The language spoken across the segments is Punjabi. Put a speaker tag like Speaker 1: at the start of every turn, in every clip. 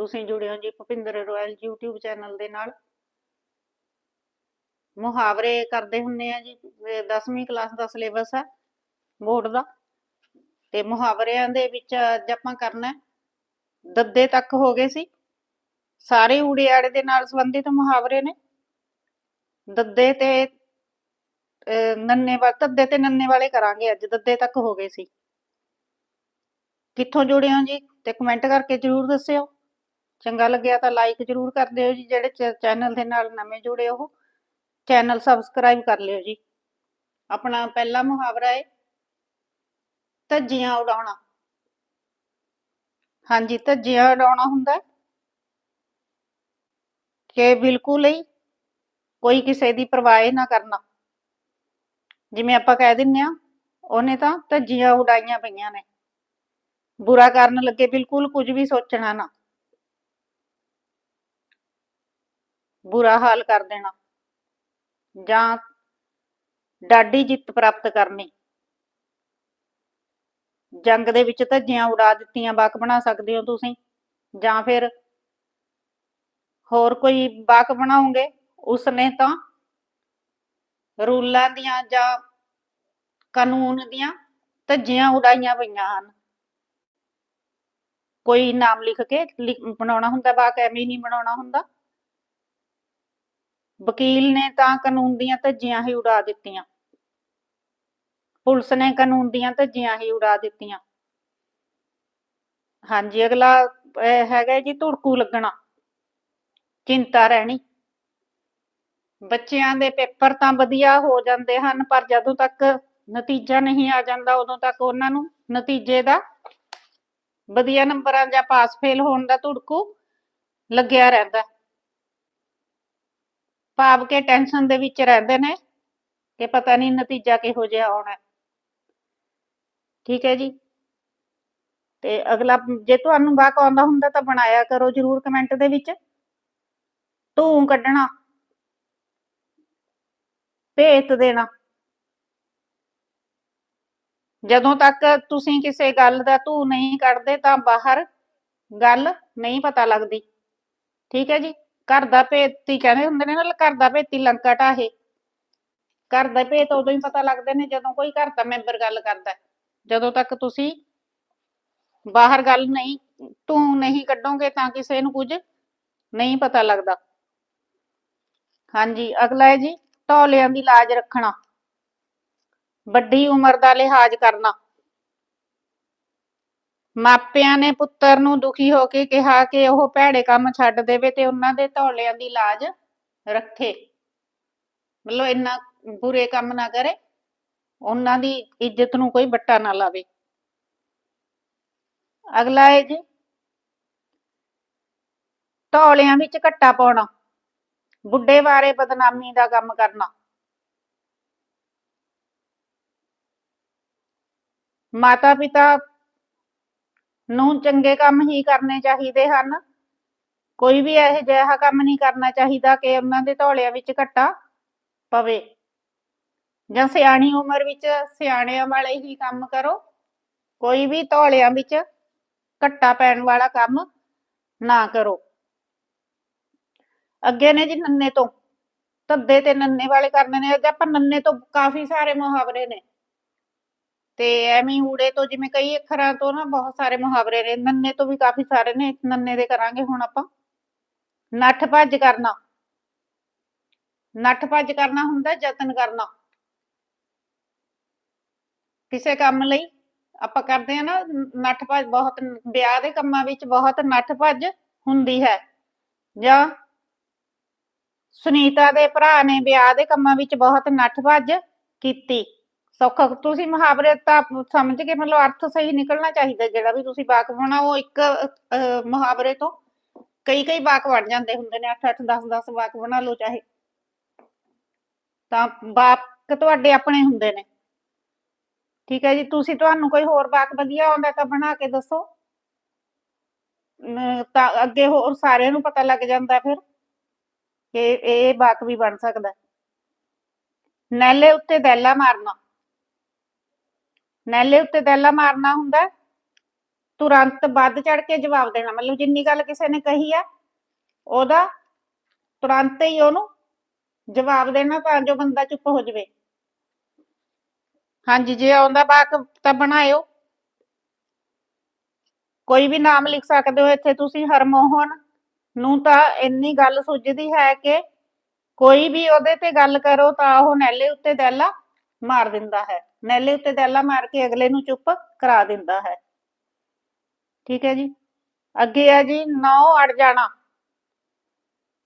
Speaker 1: ਤੁਸੀਂ ਜੁੜੇ ਹੋ ਜੀ ਭੁਪਿੰਦਰ ਰੋਇਲ YouTube ਚੈਨਲ ਦੇ ਨਾਲ। ਮੁਹਾਵਰੇ ਕਰਦੇ ਹੁੰਨੇ ਆ ਜੀ 10ਵੀਂ ਕਲਾਸ ਦਾ ਸਿਲੇਬਸ ਹੈ ਬੋਰਡ ਦਾ। ਤੇ ਮੁਹਾਵਰਿਆਂ ਦੇ ਵਿੱਚ ਅੱਜ ਆਪਾਂ ਕਰਨਾ ਦੱਦੇ ਤੱਕ ਹੋ ਗਏ ਸੀ। ਸਾਰੇ ਊੜੇ ਦੇ ਨਾਲ ਸੰਬੰਧਿਤ ਮੁਹਾਵਰੇ ਨੇ। ਦੱਦੇ ਤੇ ਨੰਨੇ ਵਾਲੇ, ਦੱਦੇ ਤੇ ਨੰਨੇ ਵਾਲੇ ਕਰਾਂਗੇ ਅੱਜ, ਦੱਦੇ ਤੱਕ ਹੋ ਗਏ ਸੀ। ਕਿੱਥੋਂ ਜੁੜੇ ਹੋ ਜੀ? ਤੇ ਕਮੈਂਟ ਕਰਕੇ ਜਰੂਰ ਦੱਸਿਓ। ਚੰਗਾ ਲੱਗਿਆ ਤਾਂ ਲਾਈਕ ਜਰੂਰ ਕਰ ਦਿਓ ਜੀ, ਜਿਹੜੇ ਚੈਨਲ ਦੇ ਨਾਲ ਨਵੇਂ ਜੁੜੇ ਉਹ ਚੈਨਲ ਸਬਸਕ੍ਰਾਈਬ ਕਰ ਲਿਓ ਜੀ। ਆਪਣਾ ਪਹਿਲਾ ਮੁਹਾਵਰਾ ਹੈ, ਧੱਜੀਆਂ ਉਡਾਉਣਾ। ਹਾਂਜੀ, ਧੱਜੀਆਂ ਉਡਾਉਣਾ ਹੁੰਦਾ ਕਿ ਬਿਲਕੁਲ ਹੀ ਕੋਈ ਕਿਸੇ ਦੀ ਪਰਵਾਹ ਨਾ ਕਰਨਾ। ਜਿਵੇਂ ਆਪਾਂ ਕਹਿ ਦਿੰਨੇ ਆ, ਉਹਨੇ ਤਾਂ ਧੱਜੀਆਂ ਉਡਾਈਆਂ ਪਈਆਂ ਨੇ। ਬੁਰਾ ਕਰਨ ਲੱਗੇ ਬਿਲਕੁਲ ਕੁਝ ਵੀ ਸੋਚਣਾ ਨਾ। ਬੁਰਾ ਹਾਲ ਕਰ ਦੇਣਾ। ਜਾਂ ਡਾਢੀ ਜਿੱਤ ਪ੍ਰਾਪਤ ਕਰਨੀ। ਜੰਗ ਦੇ ਵਿੱਚ ਧੱਜੀਆਂ ਉਡਾ ਦਿੱਤੀਆਂ ਬਾਕ ਬਣਾ ਸਕਦੇ ਹੋ ਤੁਸੀਂ। ਜਾਂ ਫਿਰ ਹੋਰ ਕੋਈ ਬਾਕ ਬਣਾਉਂਗੇ ਉਸਨੇ ਤਾਂ ਰੂਲਾਂ ਦੀਆਂ ਜਾਂ ਕਾਨੂੰਨ ਦੀਆਂ ਧੱਜੀਆਂ ਉਡਾਈਆਂ ਪਈਆਂ ਹਨ। ਕੋਈ ਨਾਮ ਲਿਖ ਕੇ ਬਣਾਉਣਾ ਹੁੰਦਾ ਬਾਕ ਐਵੇਂ ਹੀ ਨਹੀਂ ਬਣਾਉਣਾ ਹੁੰਦਾ। ਵਕੀਲ ਨੇ ਤਾਂ ਕਾਨੂੰਨ ਦੀਆਂ ਧੱਜੀਆਂ ਹੀ ਉਡਾ ਦਿੱਤੀਆਂ। ਪੁਲਿਸ ਨੇ ਕਾਨੂੰਨ ਦੀਆਂ ਧੱਜੀਆਂ ਹੀ ਉਡਾ ਦਿੱਤੀਆਂ। ਹਾਂਜੀ, ਅਗਲਾ ਹੈਗਾ ਜੀ ਧੁੜਕੂ ਲੱਗਣਾ। ਚਿੰਤਾ ਰਹਿਣੀ। ਬੱਚਿਆਂ ਦੇ ਪੇਪਰ ਤਾਂ ਵਧੀਆ ਹੋ ਜਾਂਦੇ ਹਨ, ਪਰ ਜਦੋਂ ਤੱਕ ਨਤੀਜਾ ਨਹੀਂ ਆ ਜਾਂਦਾ, ਉਦੋਂ ਤੱਕ ਉਹਨਾਂ ਨੂੰ ਨਤੀਜੇ ਦਾ ਵਧੀਆ ਨੰਬਰਾਂ ਜਾਂ ਪਾਸ ਫੇਲ ਹੋਣ ਦਾ ਧੁੜਕੂ ਲੱਗਿਆ ਰਹਿੰਦਾ। ਭਾਵ ਕੇ ਟੈਨਸ਼ਨ ਦੇ ਵਿੱਚ ਰਹਿੰਦੇ ਨੇ ਕਿ ਪਤਾ ਨਹੀਂ ਨਤੀਜਾ ਕਿਹੋ ਜਿਹਾ ਆਉਣਾ ਠੀਕ ਹੈ ਜੀ? ਤੇ ਅਗਲਾ, ਜੇ ਤੁਹਾਨੂੰ ਵਾਕ ਆਉਂਦਾ ਹੁੰਦਾ ਤਾਂ ਬਣਾਇਆ ਕਰੋ ਜਰੂਰ ਕਮੈਂਟ ਦੇ ਵਿੱਚ। ਧੂੰ ਕੱਢਣਾ, ਭੇਤ ਦੇਣਾ। ਜਦੋਂ ਤੱਕ ਤੁਸੀਂ ਕਿਸੇ ਗੱਲ ਦਾ ਧੂ ਨਹੀਂ ਕੱਢਦੇ ਤਾਂ ਬਾਹਰ ਗੱਲ ਨਹੀਂ ਪਤਾ ਲੱਗਦੀ। ਠੀਕ ਹੈ ਜੀ? ਘਰ ਦਾ ਭੇਤੀ ਕਹਿੰਦੇ ਹੁੰਦੇ ਨੇ ਨਾ ਘਰ ਦਾ ਭੇਤੀ ਲੰਕਾ ਢਾਹੇ। ਘਰ ਦਾ ਭੇਤ ਉਦੋਂ ਹੀ ਪਤਾ ਲੱਗਦੇ ਨੇ ਜਦੋਂ ਕੋਈ ਘਰ ਦਾ ਮੈਂਬਰ ਗੱਲ ਕਰਦਾ। ਜਦੋਂ ਤੱਕ ਤੁਸੀਂ ਬਾਹਰ ਗੱਲ ਨਹੀਂ, ਤੂੰ ਨਹੀਂ ਕੱਢੋਗੇ ਤਾਂ ਕਿਸੇ ਨੂੰ ਕੁਝ ਨਹੀਂ ਪਤਾ ਲੱਗਦਾ। ਹਾਂਜੀ, ਅਗਲਾ ਹੈ ਜੀ ਢੋਲਿਆਂ ਦੀ ਲਾਜ ਰੱਖਣਾ। ਵੱਡੀ ਉਮਰ ਦਾ ਲਿਹਾਜ਼ ਕਰਨਾ। ਮਾਪਿਆਂ ਨੇ ਪੁੱਤਰ ਨੂੰ ਦੁਖੀ ਹੋ ਕੇ ਕਿਹਾ ਕਿ ਉਹ ਭੈੜੇ ਕੰਮ ਛੱਡ ਦੇਵੇ ਤੇ ਉਹਨਾਂ ਦੇ ਧੌਲਿਆਂ ਦੀ ਲਾਜ ਰੱਖੇ। ਮਤਲਬ ਇੰਨਾ ਬੁਰੇ ਕੰਮ ਨਾ ਕਰੇ। ਉਹਨਾਂ ਦੀ ਇੱਜ਼ਤ ਨੂੰ ਕੋਈ ਬੱਟਾ ਨਾ ਲਾਵੇ। ਅਗਲਾ ਹੈ ਜੀ, ਧੌਲਿਆਂ ਵਿੱਚ ਘੱਟਾ ਪਾਉਣਾ, ਬੁੱਢੇ ਬਾਰੇ ਬਦਨਾਮੀ ਦਾ ਕੰਮ ਕਰਨਾ। ਮਾਤਾ ਪਿਤਾ ਨੂੰ ਚੰਗੇ ਕੰਮ ਹੀ ਕਰਨੇ ਚਾਹੀਦੇ ਹਨ। ਕੋਈ ਵੀ ਇਹ ਜਿਹਾ ਕੰਮ ਨਹੀਂ ਕਰਨਾ ਚਾਹੀਦਾ ਕਿ ਉਹਨਾਂ ਦੇ ਧੌਲਿਆਂ ਵਿੱਚ ਘੱਟਾ ਪਵੇ। ਜਾਂ ਸਿਆਣੀ ਉਮਰ ਵਿੱਚ ਸਿਆਣਿਆਂ ਵਾਲੇ ਹੀ ਕੰਮ ਕਰੋ। ਕੋਈ ਵੀ ਧੌਲਿਆਂ ਵਿੱਚ ਘੱਟਾ ਪੈਣ ਵਾਲਾ ਕੰਮ ਨਾ ਕਰੋ। ਅੱਗੇ ਨੇ ਜੀ ਨੰਨੇ ਤੋਂ। ਧੱਦੇ ਤੇ ਨੰਨੇ ਵਾਲੇ ਕਰਨੇ ਨੇ। ਅੱਜ ਆਪਾਂ ਨੰਨੇ ਤੋਂ ਕਾਫੀ ਸਾਰੇ ਮੁਹਾਵਰੇ ਨੇ। ਤੇ ਐਵੇਂ ਊੜੇ ਤੋਂ ਜਿਵੇਂ ਕਈ ਅੱਖਰਾਂ ਤੋਂ ਨਾ ਬਹੁਤ ਸਾਰੇ ਮੁਹਾਵਰੇ ਨੇ, ਨੰਨੇ ਤੋਂ ਵੀ ਕਾਫੀ ਸਾਰੇ ਨੇ, ਨੰਨੇ ਦੇ ਕਰਾਂਗੇ ਹੁਣ ਆਪਾਂ। ਨੱਠ ਭੱਜ ਕਰਨਾ। ਨੱਠ ਭੱਜ ਕਰਨਾ ਹੁੰਦਾ, ਯਤਨ ਕਰਨਾ। ਕਿਸੇ ਕੰਮ ਲਈ ਆਪਾਂ ਕਰਦੇ ਆ ਨਾ, ਨੱਠ ਭੱਜ ਬਹੁਤ, ਵਿਆਹ ਦੇ ਕੰਮਾਂ ਵਿੱਚ ਬਹੁਤ ਨੱਠ ਭੱਜ ਹੁੰਦੀ ਹੈ। ਜਾਂ ਸੁਨੀਤਾ ਦੇ ਭਰਾ ਨੇ ਵਿਆਹ ਦੇ ਕੰਮਾਂ ਵਿੱਚ ਬਹੁਤ ਨੱਠ ਭੱਜ ਕੀਤੀ। ਸੌਖਾ। ਤੁਸੀਂ ਮੁਹਾਵਰੇ ਤਾਂ ਸਮਝ ਕੇ ਮਤਲਬ ਅਰਥ ਸਹੀ ਨਿਕਲਣਾ ਚਾਹੀਦਾ ਜਿਹੜਾ ਵੀ ਤੁਸੀਂ ਵਾਕ ਬਣਾਓ ਇੱਕ ਅਹ, ਮੁਹਾਵਰੇ ਤੋਂ ਕਈ ਕਈ ਵਾਕ ਬਣ ਜਾਂਦੇ ਹੁੰਦੇ ਨੇ 8 8 10 10 ਵਾਕ ਬਣਾ ਲਓ ਚਾਹੇ। ਤਾਂ ਵਾਕ ਤੁਹਾਡੇ ਆਪਣੇ ਹੁੰਦੇ ਨੇ। ਠੀਕ ਹੈ ਜੀ ਤੁਸੀਂ ਤੁਹਾਨੂੰ ਕੋਈ ਹੋਰ ਵਾਕ ਵਧੀਆ ਆਉਂਦਾ ਤਾਂ ਬਣਾ ਕੇ ਦੱਸੋ। ਅਮ, ਤਾਂ ਅੱਗੇ ਹੋਰ ਸਾਰਿਆਂ ਨੂੰ ਪਤਾ ਲੱਗ ਜਾਂਦਾ ਫਿਰ ਕਿ ਇਹ ਵਾਕ ਵੀ ਬਣ ਸਕਦਾ। ਹੈ। ਨੈਲੇ ਉੱਤੇ ਦੈਲਾ ਮਾਰਨਾ। ਨੈਲੇ ਉੱਤੇ ਦੈਲਾ ਮਾਰਨਾ ਹੁੰਦਾ। ਤੁਰੰਤ ਵੱਧ ਚੜ ਕੇ ਜਵਾਬ ਦੇਣਾ। ਮਤਲਬ ਜਿੰਨੀ ਗੱਲ ਕਿਸੇ ਨੇ ਕਹੀ ਆ, ਉਹਦਾ ਤੁਰੰਤ ਹੀ ਉਹਨੂੰ ਜਵਾਬ ਦੇਣਾ ਤਾਂ ਜੋ ਬੰਦਾ ਚੁੱਪ ਹੋ ਜਾਵੇ। ਹਾਂਜੀ, ਜੇ ਆਉਂਦਾ ਬਾਕ ਤਾਂ ਬਣਾਇਓ। ਕੋਈ ਵੀ ਨਾਮ ਲਿਖ ਸਕਦੇ ਹੋ ਇੱਥੇ ਤੁਸੀਂ, ਹਰਮੋਹਨ ਨੂੰ ਤਾਂ ਇੰਨੀ ਗੱਲ ਸੁੱਝਦੀ ਹੈ ਕਿ ਕੋਈ ਵੀ ਉਹਦੇ ਤੇ ਗੱਲ ਕਰੋ ਤਾਂ ਉਹ ਨੈਲੇ ਉੱਤੇ ਦੈਲਾ ਮਾਰ ਦਿੰਦਾ ਹੈ। ਨੈਲੇ ਉੱਤੇ ਦੈਲਾ ਮਾਰ ਕੇ ਅਗਲੇ ਨੂੰ ਚੁੱਪ ਕਰਾ ਦਿੰਦਾ ਹੈ। ਠੀਕ ਹੈ ਜੀ। ਅੱਗੇ ਹੈ ਜੀ, ਨੌ ਅੜ ਜਾਣਾ।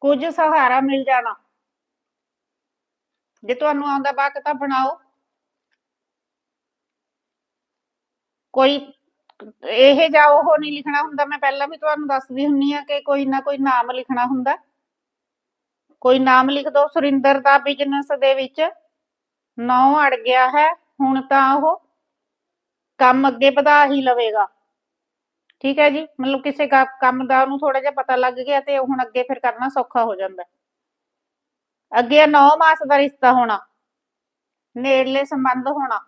Speaker 1: ਕੁਝ ਸਹਾਰਾ ਮਿਲ ਜਾਣਾ। ਜੇ ਤੁਹਾਨੂੰ ਆਉਂਦਾ ਵਾਕ ਤਾਂ ਬਣਾਓ। ਕੋਈ ਇਹ ਜਾਂ ਉਹ ਨਹੀਂ ਲਿਖਣਾ ਹੁੰਦਾ, ਮੈਂ ਪਹਿਲਾਂ ਵੀ ਤੁਹਾਨੂੰ ਦੱਸਦੀ ਹੁੰਨੀ ਆ ਕਿ ਕੋਈ ਨਾ ਕੋਈ ਨਾਮ ਲਿਖਣਾ ਹੁੰਦਾ। ਕੋਈ ਨਾਮ ਲਿਖ ਦੋ ਸੁਰਿੰਦਰ ਦਾ ਬਿਜ਼ਨਸ ਦੇ ਵਿੱਚ। ਨੌ ਅੜ ਗਿਆ ਹੈ। ਹੁਣ ਤਾਂ ਉਹ ਕੰਮ ਅੱਗੇ ਵਧਾ ਹੀ ਲਵੇਗਾ। ਠੀਕ ਹੈ ਜੀ? ਮਤਲਬ ਕਿਸੇ ਕਾ- ਕੰਮ ਦਾ ਉਹਨੂੰ ਥੋੜਾ ਜਿਹਾ ਪਤਾ ਲੱਗ ਗਿਆ ਤੇ ਹੁਣ ਅੱਗੇ ਫਿਰ ਕਰਨਾ ਸੌਖਾ ਹੋ ਜਾਂਦਾ ਹੈ। ਅੱਗੇ 9 ਮਾਸ ਦਾ ਰਿਸ਼ਤਾ ਹੋਣਾ, ਨੇੜਲੇ ਸੰਬੰਧ ਹੋਣਾ।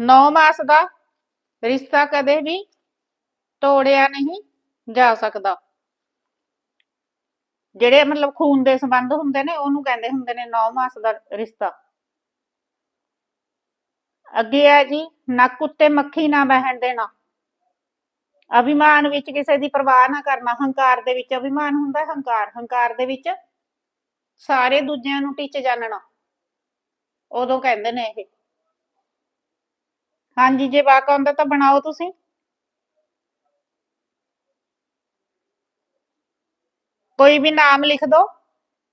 Speaker 1: 9 ਮਾਸ ਦਾ ਰਿਸ਼ਤਾ ਕਦੇ ਵੀ ਤੋੜਿਆ ਨਹੀਂ ਜਾ ਸਕਦਾ। ਜਿਹੜੇ ਮਤਲਬ ਖੂਨ ਦੇ ਸੰਬੰਧ ਹੁੰਦੇ ਨੇ, ਉਹਨੂੰ ਕਹਿੰਦੇ ਹੁੰਦੇ ਨੇ 9 ਮਾਸ ਦਾ ਰਿਸ਼ਤਾ। ਅੱਗੇ ਹੈ ਜੀ, ਨੱਕ ਉੱਤੇ ਮੱਖੀ ਨਾ ਬਹਿਣ ਦੇਣਾ। ਅਭਿਮਾਨ ਵਿੱਚ ਕਿਸੇ ਦੀ ਪਰਵਾਹ ਨਾ ਕਰਨਾ, ਹੰਕਾਰ ਦੇ ਵਿੱਚ ਅਭਿਮਾਨ ਹੁੰਦਾ, ਹੰਕਾਰ ਹੰਕਾਰ ਦੇ ਵਿੱਚ ਸਾਰੇ ਦੂਜਿਆਂ ਨੂੰ ਟਿੱਚ ਜਾਣਨਾ ਉਦੋਂ ਕਹਿੰਦੇ ਨੇ ਇਹ। ਹਾਂਜੀ, ਜੇ ਵਾਕ ਆਉਂਦਾ ਤਾਂ ਬਣਾਓ ਤੁਸੀਂ। ਕੋਈ ਵੀ ਨਾਮ ਲਿਖ ਦੋ।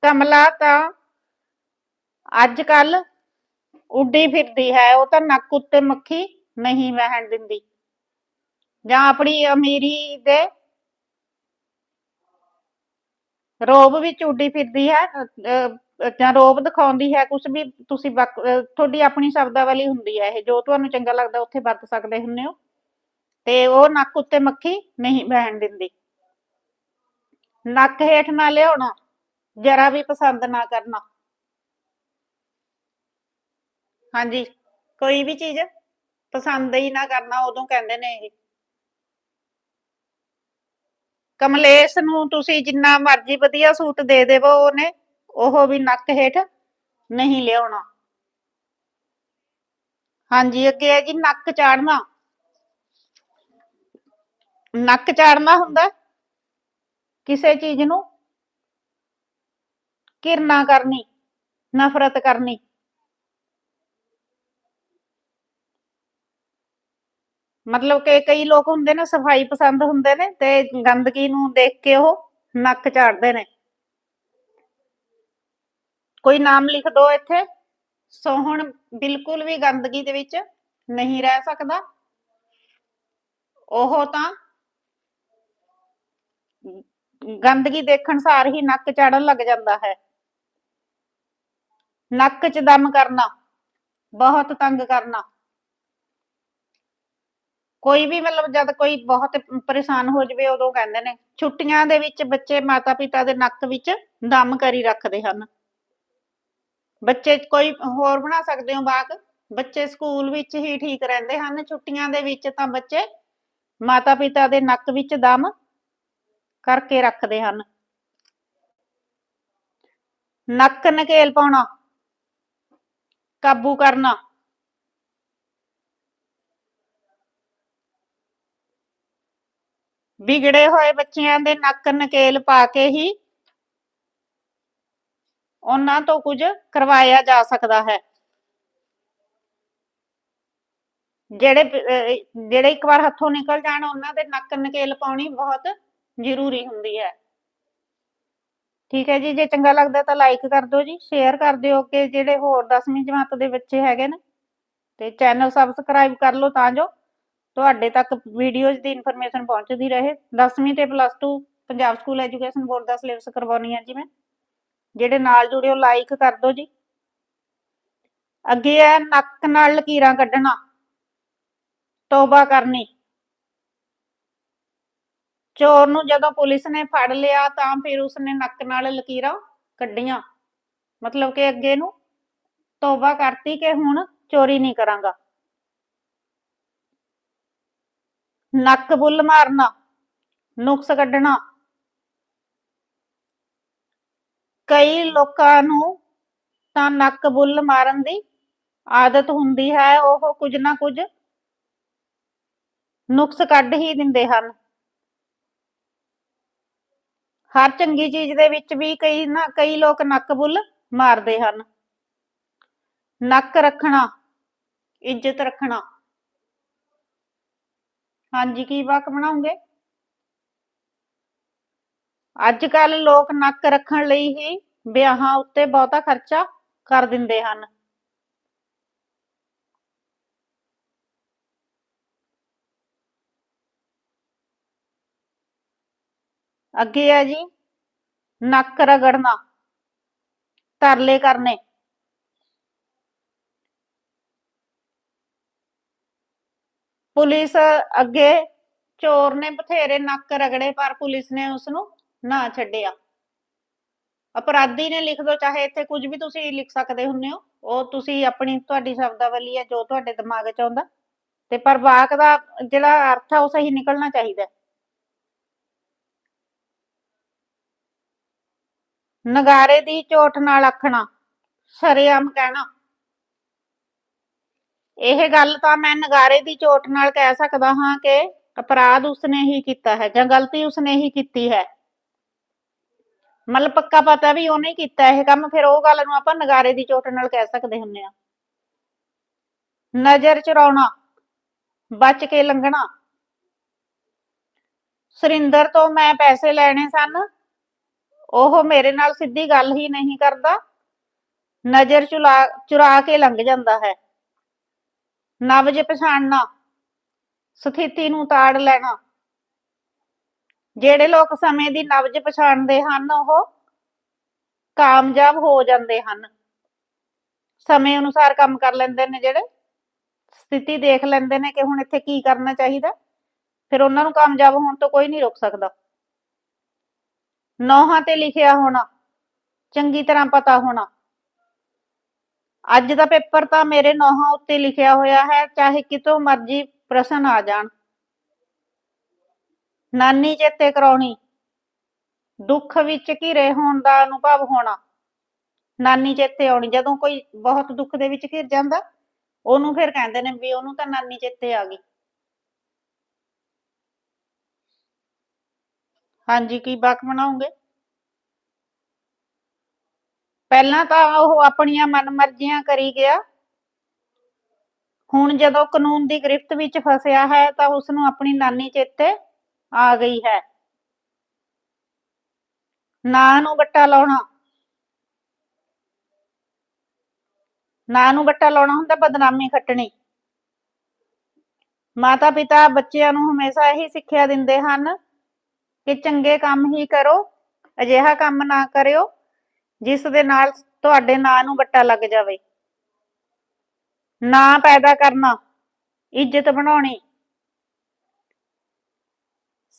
Speaker 1: ਕਮਲਾ ਤਾਂ ਅੱਜ ਕੱਲ ਉੱਡੀ ਫਿਰਦੀ ਹੈ ਉਹ ਤਾਂ ਨੱਕ ਉੱਤੇ ਮੱਖੀ ਨਹੀਂ ਵਹਿਣ ਦਿੰਦੀ। ਜਾਂ ਆਪਣੀ ਅਮੀਰੀ ਦੇ ਰੋਬ ਵਿੱਚ ਉੱਡੀ ਫਿਰਦੀ ਹੈ ਜਾਂ ਰੋਬ ਦਿਖਾਉਂਦੀ ਹੈ ਕੁਝ ਵੀ ਤੁਸੀਂ ਤੁਹਾਡੀ ਆਪਣੀ ਸ਼ਬਦਾਵਲੀ ਹੁੰਦੀ ਹੈ ਇਹ ਜੋ ਤੁਹਾਨੂੰ ਚੰਗਾ ਲੱਗਦਾ ਉੱਥੇ ਵਰਤ ਸਕਦੇ ਹੁੰਦੇ ਹੋ। ਤੇ ਉਹ ਨੱਕ ਉੱਤੇ ਮੱਖੀ ਨਹੀਂ ਬਹਿਣ ਦਿੰਦੀ। ਨੱਕ ਹੇਠ ਨਾ ਲਿਆਉਣਾ ਜਰਾ ਵੀ ਪਸੰਦ ਨਾ ਕਰਨਾ। ਹਾਂਜੀ, ਕੋਈ ਵੀ ਚੀਜ਼ ਪਸੰਦ ਹੀ ਨਾ ਕਰਨਾ, ਉਦੋਂ ਕਹਿੰਦੇ ਨੇ ਇਹ। ਕਮਲੇਸ਼ ਨੂੰ ਤੁਸੀਂ ਜਿੰਨਾ ਮਰਜ਼ੀ ਵਧੀਆ ਸੂਟ ਦੇ ਦੇਵੋ ਉਹਨੇ, ਉਹ ਵੀ ਨੱਕ ਹੇਠ ਨਹੀਂ ਲਿਆਉਣਾ। ਹਾਂਜੀ, ਅੱਗੇ ਹੈ ਜੀ, ਨੱਕ ਚਾੜਨਾ। ਨੱਕ ਚਾੜਨਾ ਹੁੰਦਾ ਕਿਸੇ ਚੀਜ਼ ਨੂੰ। ਕਿਰਨਾ ਕਰਨੀ, ਨਫ਼ਰਤ ਕਰਨੀ। ਮਤਲਬ ਕਿ ਕਈ ਲੋਕ ਹੁੰਦੇ ਨੇ ਸਫ਼ਾਈ ਪਸੰਦ ਹੁੰਦੇ ਨੇ ਤੇ ਗੰਦਗੀ ਨੂੰ ਦੇਖ ਕੇ ਉਹ ਨੱਕ ਝਾੜਦੇ ਨੇ। ਕੋਈ ਨਾਮ ਲਿਖ ਦੋ ਇੱਥੇ। ਸੋਹਣ ਬਿਲਕੁਲ ਵੀ ਗੰਦਗੀ ਦੇ ਵਿੱਚ ਨਹੀਂ ਰਹਿ ਸਕਦਾ। ਉਹ ਤਾਂ ਗੰਦਗੀ ਦੇਖਣ ਸਾਰ ਹੀ ਨੱਕ ਚਾੜਨ ਲੱਗ ਜਾਂਦਾ ਹੈ। ਨੱਕ 'ਚ ਦਮ ਕਰਨਾ, ਬਹੁਤ ਤੰਗ ਕਰਨਾ। ਕੋਈ ਵੀ ਮਤਲਬ ਜਦ ਕੋਈ ਬਹੁਤ ਪਰੇਸ਼ਾਨ ਹੋ ਜਾਵੇ, ਉਦੋਂ ਕਹਿੰਦੇ ਨੇ, ਛੁੱਟੀਆਂ ਦੇ ਵਿੱਚ ਬੱਚੇ ਮਾਤਾ ਪਿਤਾ ਦੇ ਨੱਕ ਵਿੱਚ ਦਮ ਕਰੀ ਰੱਖਦੇ ਹਨ। ਬੱਚੇ ਕੋਈ ਹੋਰ ਬਣਾ ਸਕਦੇ ਹੋ ਵਾਕ ਬੱਚੇ ਸਕੂਲ ਵਿੱਚ ਹੀ ਠੀਕ ਰਹਿੰਦੇ ਹਨ, ਛੁੱਟੀਆਂ ਦੇ ਵਿੱਚ ਤਾਂ ਬੱਚੇ ਮਾਤਾ ਪਿਤਾ ਦੇ ਨੱਕ ਵਿੱਚ ਦਮ ਕਰਕੇ ਰੱਖਦੇ ਹਨ। ਨੱਕ ਨਕੇਲ ਪਾਉਣਾ, ਕਾਬੂ ਕਰਨਾ ਵਿਗੜੇ ਹੋਏ ਬੱਚਿਆਂ ਦੇ ਨੱਕ ਨਕੇਲ ਪਾ ਕੇ ਹੀ ਉਹਨਾਂ ਤੋਂ ਕੁਝ ਕਰਵਾਇਆ ਜਾ ਸਕਦਾ ਹੈ। ਜਿਹੜੇ ਬ- ਜਿਹੜੇ ਇੱਕ ਵਾਰ ਹੱਥੋਂ ਨਿਕਲ ਜਾਣ, ਉਹਨਾਂ ਦੇ ਨੱਕ ਨਕੇਲ ਪਾਉਣੀ ਬਹੁਤ ਜ਼ਰੂਰੀ ਹੁੰਦੀ ਹੈ। ਠੀਕ ਹੈ ਜੀ, ਜੇ ਚੰਗਾ ਲੱਗਦਾ ਤਾਂ ਲਾਈਕ ਕਰ ਦਿਓ ਜੀ ਸ਼ੇਅਰ ਕਰ ਦਿਓ ਕਿ ਜਿਹੜੇ ਹੋਰ 10ਵੀਂ ਜਮਾਤ ਦੇ ਬੱਚੇ ਹੈਗੇ ਨੇ, ਤੇ ਚੈਨਲ ਸਬਸਕ੍ਰਾਈਬ ਕਰ ਲਓ ਤਾਂ ਜੋ ਤੁਹਾਡੇ ਤੱਕ ਵੀਡੀਓਜ਼ ਦੀ ਇਨਫੋਰਮੇਸ਼ਨ ਪਹੁੰਚਦੀ ਰਹੇ। 10ਵੀਂ ਤੇ plus 2 Punjab school education board ਦਾ ਸਿਲੇਬਸ ਕਰਵਾਉਣੀ ਹੈ ਜੀ ਮੈਂ। ਜਿਹੜੇ ਨਾਲ ਜੁੜਿਓ ਲਾਈਕ ਕਰ ਦਿਓ ਜੀ। ਅੱਗੇ ਹੈ, ਨੱਕ ਨਾਲ ਲਕੀਰਾਂ ਕੱਢਣਾ। ਤੋਬਾ ਕਰਨੀ। ਚੋਰ ਨੂੰ ਜਦੋਂ ਪੁਲਿਸ ਨੇ ਫੜ ਲਿਆ, ਤਾਂ ਫਿਰ ਉਸਨੇ ਨੱਕ ਨਾਲ ਲਕੀਰਾਂ ਕੱਢੀਆਂ। ਮਤਲਬ ਕਿ ਅੱਗੇ ਨੂੰ ਤੋਬਾ ਕਰਤੀ ਕਿ ਹੁਣ ਚੋਰੀ ਨਹੀਂ ਕਰਾਂਗਾ। ਨੱਕ ਬੁੱਲ ਮਾਰਨਾ, ਨੁਕਸ ਕੱਢਣਾ। ਕਈ ਲੋਕਾਂ ਨੂੰ ਤਾਂ ਨੱਕ ਬੁੱਲ ਮਾਰਨ ਦੀ ਆਦਤ ਹੁੰਦੀ ਹੈ, ਉਹ ਕੁਝ ਨਾ ਕੁਝ ਨੁਕਸ ਕੱਢ ਹੀ ਦਿੰਦੇ ਹਨ। ਹਰ ਚੰਗੀ ਚੀਜ਼ ਦੇ ਵਿੱਚ ਵੀ ਕਈ ਨਾ, ਕਈ ਲੋਕ ਨੱਕ ਬੁੱਲ ਮਾਰਦੇ ਹਨ। ਨੱਕ ਰੱਖਣਾ, ਇੱਜ਼ਤ ਰੱਖਣਾ। ਹਾਂਜੀ, ਕੀ ਵਾਕ ਬਣਾਉਂਗੇ? ਅੱਜ ਕੱਲ ਲੋਕ ਨੱਕ ਰੱਖਣ ਲਈ ਹੀ ਵਿਆਹਾਂ ਉੱਤੇ ਬਹੁਤਾ ਖਰਚਾ ਕਰ ਦਿੰਦੇ ਹਨ। ਅੱਗੇ ਆ ਜੀ, ਨੱਕ ਰਗੜਨਾ, ਤਰਲੇ ਕਰਨੇ। ਪੁਲਿਸ ਅੱਗੇ ਚੋਰ ਨੇ ਬਥੇਰੇ ਨੱਕ ਰਗੜੇ, ਪਰ ਪੁਲਿਸ ਨੇ ਉਸ ਨੂੰ ਨਾ ਛੱਡਿਆ। ਅਪਰਾਧੀ ਨੇ ਲਿਖ ਦੋ, ਚਾਹੇ ਇੱਥੇ ਕੁਝ ਵੀ ਤੁਸੀਂ ਲਿਖ ਸਕਦੇ ਹੁੰਨੇ ਹੋ, ਉਹ ਤੁਸੀਂ ਆਪਣੀ, ਤੁਹਾਡੀ ਸ਼ਬਦਾਵਲੀ ਹੈ, ਜੋ ਤੁਹਾਡੇ ਦਿਮਾਗ 'ਚ ਆਉਂਦਾ। ਤੇ ਪਰ ਵਾਕ ਦਾ ਜਿਹੜਾ ਅਰਥ ਆ, ਉਹ ਸਹੀ ਨਿਕਲਣਾ ਚਾਹੀਦਾ ਨਗਾਰੇ ਦੀ ਝੋਟ ਨਾਲ ਆਖਣਾ, ਸ਼ਰੇਆਮ ਕਹਿਣਾ। ਇਹ ਗੱਲ ਤਾਂ ਮੈਂ ਨਗਾਰੇ ਦੀ ਚੋਟ ਨਾਲ ਕਹਿ ਸਕਦਾ ਹਾਂ ਕਿ ਅਪਰਾਧ ਉਸਨੇ ਹੀ ਕੀਤਾ ਹੈ ਜਾਂ ਗਲਤੀ ਉਸਨੇ ਹੀ ਕੀਤੀ ਹੈ। ਮਤਲਬ ਪੱਕਾ ਪਤਾ ਵੀ ਉਹਨੇ ਹੀ ਕੀਤਾ ਇਹ ਕੰਮ, ਫਿਰ ਉਹ ਗੱਲ ਨੂੰ ਆਪਾਂ ਨਗਾਰੇ ਦੀ ਚੋਟ ਨਾਲ ਕਹਿ ਸਕਦੇ ਹੁੰਨੇ ਆ ਨਜ਼ਰ ਚੁਰਾਉਣਾ, ਬਚ ਕੇ ਲੰਘਣਾ। ਸੁਰਿੰਦਰ ਤੋਂ ਮੈਂ ਪੈਸੇ ਲੈਣੇ ਸਨ, ਉਹ ਮੇਰੇ ਨਾਲ ਸਿੱਧੀ ਗੱਲ ਹੀ ਨਹੀਂ ਕਰਦਾ। ਨਜ਼ਰ ਚੁਰਾ ਚੁਰਾ ਕੇ ਲੰਘ ਜਾਂਦਾ ਹੈ। ਨਵਜ ਪਛਾਣਨਾ, ਸਥਿਤੀ ਨੂੰ ਤਾੜ ਲੈਣਾ। ਜਿਹੜੇ ਲੋਕ ਸਮੇਂ ਦੀ ਨਬਜ ਪਛਾਣਦੇ ਹਨ, ਉਹ ਕਾਮਯਾਬ ਹੋ ਜਾਂਦੇ ਹਨ। ਸਮੇਂ ਅਨੁਸਾਰ ਕੰਮ ਕਰ ਲੈਂਦੇ ਨੇ ਜਿਹੜੇ, ਸਥਿਤੀ ਦੇਖ ਲੈਂਦੇ ਨੇ ਕਿ ਹੁਣ ਇੱਥੇ ਕੀ ਕਰਨਾ ਚਾਹੀਦਾ। ਫਿਰ ਉਹਨਾਂ ਨੂੰ ਕਾਮਯਾਬ ਹੋਣ ਤੋਂ ਕੋਈ ਨਹੀਂ ਰੋਕ ਸਕਦਾ। ਨੌਹਾਂ ਤੇ ਲਿਖਿਆ ਹੋਣਾ, ਚੰਗੀ ਤਰ੍ਹਾਂ ਪਤਾ ਹੋਣਾ। ਅੱਜ ਦਾ ਪੇਪਰ ਤਾਂ ਮੇਰੇ ਨੌਹਾਂ ਉੱਤੇ ਲਿਖਿਆ ਹੋਇਆ ਹੈ, ਚਾਹੇ ਕਿਤੋਂ ਮਰਜ਼ੀ ਪ੍ਰਸ਼ਨ ਆ ਜਾਣ। ਨਾਨੀ ਚੇਤੇ ਕਰਾਉਣੀ। ਦੁੱਖ ਵਿੱਚ ਘਿਰੇ ਹੋਣ ਦਾ ਅਨੁਭਵ ਹੋਣਾ। ਨਾਨੀ ਚੇਤੇ ਆਉਣੀ। ਜਦੋਂ ਕੋਈ ਬਹੁਤ ਦੁੱਖ ਦੇ ਵਿੱਚ ਘਿਰ ਜਾਂਦਾ, ਉਹਨੂੰ ਫਿਰ ਕਹਿੰਦੇ ਨੇ ਵੀ ਉਹਨੂੰ ਤਾਂ ਨਾਨੀ ਚੇਤੇ ਆ ਗਈ। ਹਾਂਜੀ, ਕੀ ਬਾਕ ਬਣਾਉਂਗੇ? ਪਹਿਲਾਂ ਤਾਂ ਉਹ ਆਪਣੀਆਂ ਮਨਮਰਜ਼ੀਆਂ ਕਰੀ ਗਿਆ। ਹੁਣ ਜਦੋਂ ਕਾਨੂੰਨ ਦੀ ਗ੍ਰਿਫਤ ਵਿੱਚ ਫਸਿਆ ਹੈ ਤਾਂ ਉਸ ਨੂੰ ਆਪਣੀ ਨਾਨੀ ਚੇਤੇ ਆ ਗਈ ਹੈ। ਨਾਂ ਨੂੰ ਬੱਟਾ ਲਾਉਣਾ। ਨਾ ਨੂੰ ਬੱਟਾ ਲਾਉਣਾ ਹੁੰਦਾ ਬਦਨਾਮੀ ਖੱਟਣੀ। ਮਾਤਾ ਪਿਤਾ ਬੱਚਿਆਂ ਨੂੰ ਹਮੇਸ਼ਾ ਇਹੀ ਸਿੱਖਿਆ ਦਿੰਦੇ ਹਨ ਕਿ ਚੰਗੇ ਕੰਮ ਹੀ ਕਰੋ, ਅਜਿਹਾ ਕੰਮ ਨਾ ਕਰਿਓ। ਜਿਸ ਦੇ ਨਾਲ ਤੁਹਾਡੇ ਨਾਂ ਨੂੰ ਬੱਟਾ ਲੱਗ ਜਾਵੇ। ਨਾਂ ਪੈਦਾ ਕਰਨਾ, ਇੱਜ਼ਤ ਬਣਾਉਣੀ।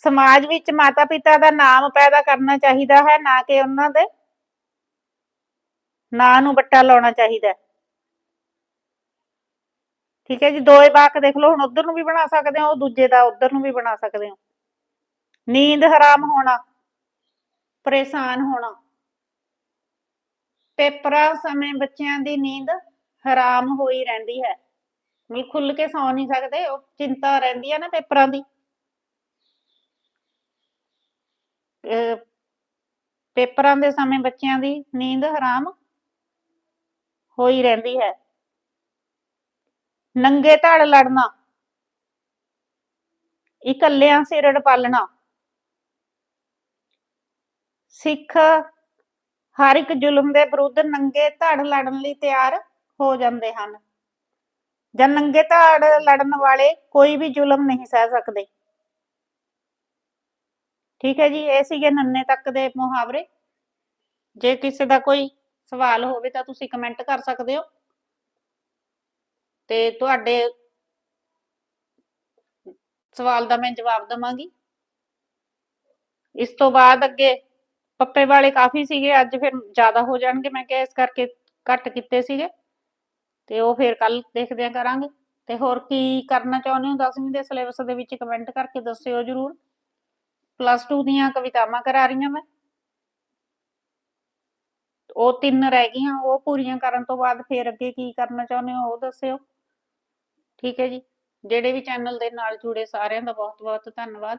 Speaker 1: ਸਮਾਜ ਵਿੱਚ ਮਾਤਾ ਪਿਤਾ ਦਾ ਨਾਮ ਪੈਦਾ ਕਰਨਾ ਚਾਹੀਦਾ ਹੈ, ਨਾ ਕਿ ਉਹਨਾਂ ਦੇ ਨਾਂ ਨੂੰ ਬੱਟਾ ਲਾਉਣਾ ਚਾਹੀਦਾ ਠੀਕ ਹੈ ਜੀ ਦੋਏ ਬਾਕ ਦੇਖ ਲਓ, ਹੁਣ ਉਧਰ ਨੂੰ ਵੀ ਬਣਾ ਸਕਦੇ ਹੋ ਉਹ ਦੂਜੇ ਦਾ ਉਧਰ ਨੂੰ ਵੀ ਬਣਾ ਸਕਦੇ ਹੋ। ਨੀਂਦ ਹਰਾਮ ਹੋਣਾ, ਪਰੇਸ਼ਾਨ ਹੋਣਾ। ਪੇਪਰਾਂ ਸਮੇਂ ਬੱਚਿਆਂ ਦੀ ਨੀਂਦ ਹਰਾਮ ਹੋਈ ਰਹਿੰਦੀ ਹੈ। ਵੀ ਖੁੱਲ ਕੇ ਸੌ ਨਹੀਂ ਸਕਦੇ, ਉਹ ਚਿੰਤਾ ਰਹਿੰਦੀ ਹੈ ਨਾ ਪੇਪਰਾਂ ਦੀ। ਪੇਪਰਾਂ ਦੇ ਸਮੇਂ ਬੱਚਿਆਂ ਦੀ ਨੀਂਦ ਹਰਾਮ ਹੋਈ ਰਹਿੰਦੀ ਹੈ। ਨੰਗੇ ਧੜ ਲੜਨਾ, ਇਕੱਲਿਆਂ ਸਿਰੜ ਪਾਲਣਾ, ਸਿੱਖ ਹਰ ਇੱਕ ਜ਼ੁਲਮ ਦੇ ਵਿਰੁੱਧ ਨੰਗੇ ਧੜ ਲੜਨ ਲਈ ਤਿਆਰ ਹੋ ਜਾਂਦੇ ਹਨ। ਜਾਂ ਨੰਗੇ ਧੜ ਲੜਨ ਵਾਲੇ ਕੋਈ ਵੀ ਜ਼ੁਲਮ ਨਹੀਂ ਸਹਿ ਸਕਦੇ। ਠੀਕ ਹੈ ਜੀ, ਇਹ ਸੀਗੇ ਨੰਨੇ ਤੱਕ ਦੇ ਮੁਹਾਵਰੇ। ਜੇ ਕਿਸੇ ਦਾ ਕੋਈ ਸਵਾਲ ਹੋਵੇ ਤਾਂ ਤੁਸੀਂ ਕਮੈਂਟ ਕਰ ਸਕਦੇ ਹੋ। ਤੇ ਤੁਹਾਡੇ ਸਵਾਲ ਦਾ ਮੈਂ ਜਵਾਬ ਦਵਾਂਗੀ। ਇਸ ਤੋਂ ਬਾਅਦ ਅੱਗੇ ਪੱਪੇ ਵਾਲੇ ਕਾਫੀ ਸੀਗੇ, ਅੱਜ ਫਿਰ ਜ਼ਿਆਦਾ ਹੋ ਜਾਣਗੇ, ਮੈਂ ਕਿਹਾ ਇਸ ਕਰਕੇ ਘੱਟ ਕੀਤੇ ਸੀਗੇ। ਤੇ ਉਹ ਫਿਰ ਕੱਲ ਦੇਖਦੇ ਆ ਕਰਾਂਗੇ। ਤੇ ਹੋਰ ਕੀ ਕਰਨਾ ਚਾਹੁੰਦੇ ਹੋ? 10ਵੀਂ ਦੇ ਸਿਲੇਬਸ ਦੇ ਵਿੱਚ ਕਮੈਂਟ ਕਰਕੇ ਦੱਸਿਓ ਜਰੂਰ। ਪਲੱਸ 2 ਦੀਆਂ ਕਵਿਤਾਵਾਂ ਕਰਾ ਰਹੀਆਂ ਮੈਂ। ਉਹ ਤਿੰਨ ਰਹਿ ਗਈਆਂ, ਉਹ ਪੂਰੀਆਂ ਕਰਨ ਤੋਂ ਬਾਅਦ ਫਿਰ ਅੱਗੇ ਕੀ ਕਰਨਾ ਚਾਹੁੰਦੇ ਹੋ ਉਹ ਦੱਸਿਓ। ਠੀਕ ਹੈ ਜੀ। ਜਿਹੜੇ ਵੀ ਚੈਨਲ ਦੇ ਨਾਲ ਜੁੜੇ ਸਾਰਿਆਂ ਦਾ ਬਹੁਤ ਬਹੁਤ ਧੰਨਵਾਦ।